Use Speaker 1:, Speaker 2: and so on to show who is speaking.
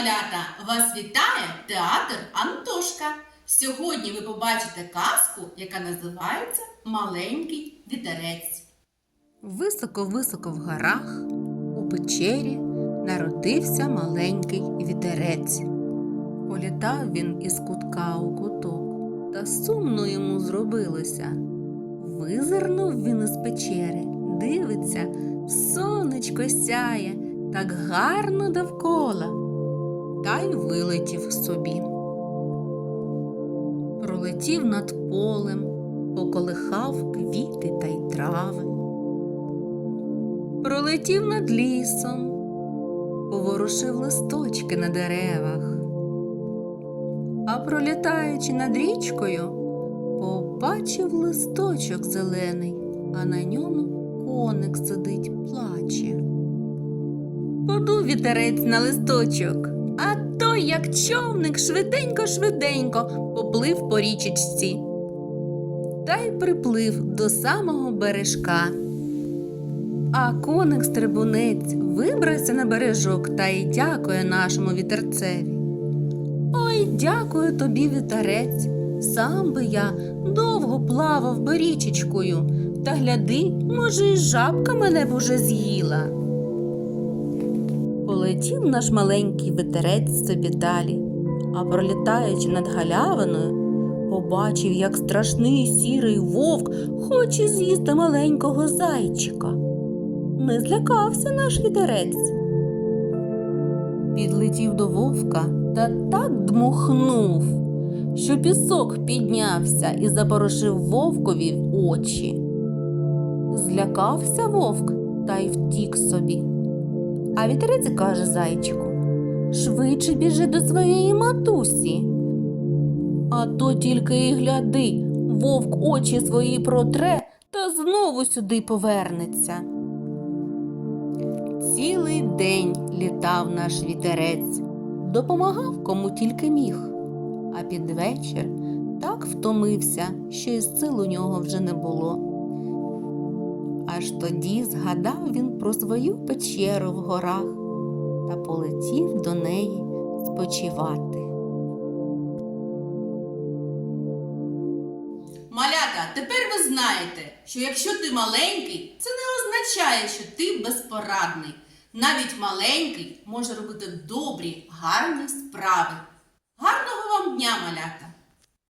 Speaker 1: малята! Вас вітає театр Антошка. Сьогодні ви побачите казку, яка називається Маленький вітерець.
Speaker 2: Високо-високо в горах у печері народився маленький вітерець. Політав він із кутка у куток, та сумно йому зробилося. Визирнув він із печери, дивиться, сонечко сяє, так гарно довкола, та й вилетів собі. Пролетів над полем, поколихав квіти та й трави. Пролетів над лісом, поворушив листочки на деревах. А пролітаючи над річкою, побачив листочок зелений, а на ньому коник сидить, плаче. Подув вітерець на листочок, той, як човник, швиденько-швиденько поплив по річечці. Та й приплив до самого бережка. А коник стрибунець вибрався на бережок та й дякує нашому вітерцеві. Ой, дякую тобі, вітерець. Сам би я довго плавав би річечкою, та гляди, може, і жабка мене б уже з'їла. Полетів наш маленький вітерець собі далі, а пролітаючи над галявиною, побачив, як страшний сірий вовк хоче з'їсти маленького зайчика. Не злякався наш вітерець. Підлетів до вовка та так дмухнув, що пісок піднявся і запорошив вовкові очі. Злякався вовк та й втік собі. А вітерець каже зайчику швидше біжи до своєї матусі. А то тільки й гляди, вовк очі свої протре та знову сюди повернеться. Цілий день літав наш вітерець, допомагав кому тільки міг, а під вечір так втомився, що й сил у нього вже не було. Аж тоді згадав він про свою печеру в горах та полетів до неї спочивати.
Speaker 1: Малята, тепер ви знаєте, що якщо ти маленький, це не означає, що ти безпорадний. Навіть маленький може робити добрі, гарні справи. Гарного вам дня, малята!